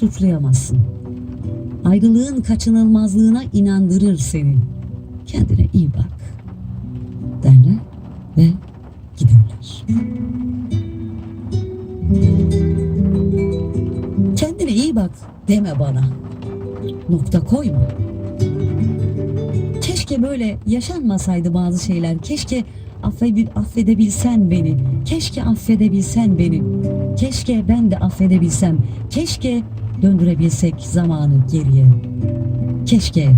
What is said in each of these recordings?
suçlayamazsın. Ayrılığın kaçınılmazlığına inandırır seni. Kendine iyi bak derler ve giderler. Kendine iyi bak deme bana. Nokta koyma. Keşke böyle yaşanmasaydı bazı şeyler. Keşke affedebilsen beni. Keşke affedebilsen beni. Keşke ben de affedebilsem. Keşke döndürebilsek zamanı geriye. Keşke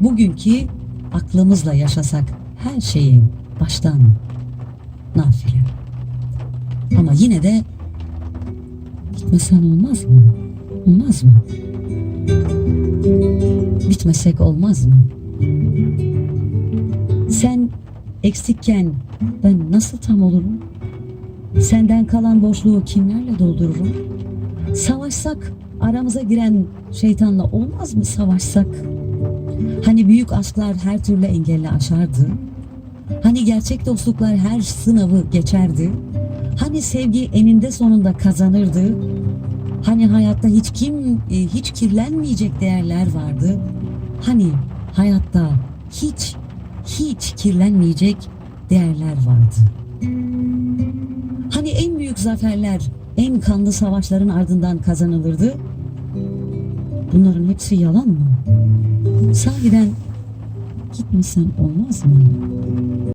bugünkü aklımızla yaşasak her şeyi baştan nafile. Ama yine de gitmesen olmaz mı? Olmaz mı? Bitmesek olmaz mı? Sen eksikken ben nasıl tam olurum? Senden kalan boşluğu kimlerle doldururum? Savaşsak aramıza giren şeytanla olmaz mı savaşsak? Hani büyük aşklar her türlü engelle aşardı? Hani gerçek dostluklar her sınavı geçerdi? Hani sevgi eninde sonunda kazanırdı? Hani hayatta hiç kim hiç kirlenmeyecek değerler vardı? Hani hayatta hiç hiç kirlenmeyecek değerler vardı? Hani en büyük zaferler en kanlı savaşların ardından kazanılırdı? Bunların hepsi yalan mı? Sahiden gitmesen olmaz mı?